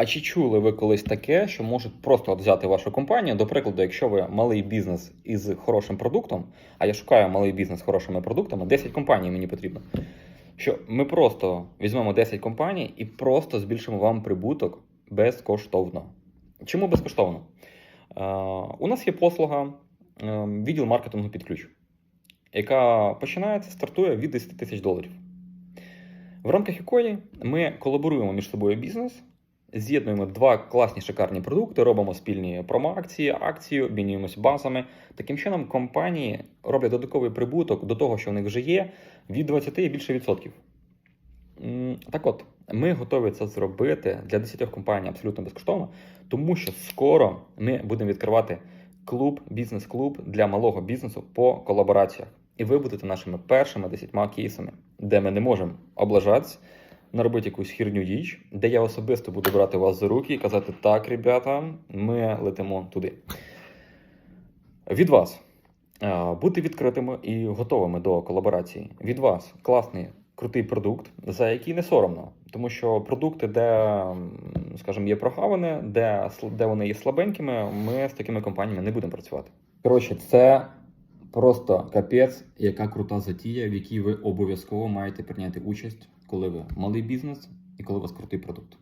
А чи чули ви колись таке, що можуть просто от взяти вашу компанію? До прикладу, якщо ви малий бізнес із хорошим продуктом, а я шукаю малий бізнес з хорошими продуктами, 10 компаній мені потрібно. Що ми просто візьмемо 10 компаній і просто збільшимо вам прибуток безкоштовно. Чому безкоштовно? Е, у нас є послуга е, відділ маркетингу під ключ, яка починається, стартує від 10 тисяч доларів. В рамках якої ми колаборуємо між собою бізнес, з'єднуємо два класні шикарні продукти, робимо спільні промо-акції, акції, обмінюємося базами. Таким чином, компанії роблять додатковий прибуток до того, що в них вже є, від 20 і більше відсотків. Так от, ми готові це зробити для 10 компаній абсолютно безкоштовно, тому що скоро ми будемо відкривати клуб, бізнес-клуб для малого бізнесу по колабораціях. І ви будете нашими першими 10 кейсами, де ми не можемо облажатися, наробити якусь хірню діч, де я особисто буду брати вас за руки і казати: так, ребята, ми летимо туди. Від вас бути відкритими і готовими до колаборації. Від вас класний, крутий продукт, за який не соромно. Тому що продукти, де, скажімо, є прогавини, де, де вони є слабенькими, ми з такими компаніями не будемо працювати. Коротше, це просто капець, яка крута затія, в якій ви обов'язково маєте прийняти участь, коли ви малий бізнес і коли у вас крутий продукт.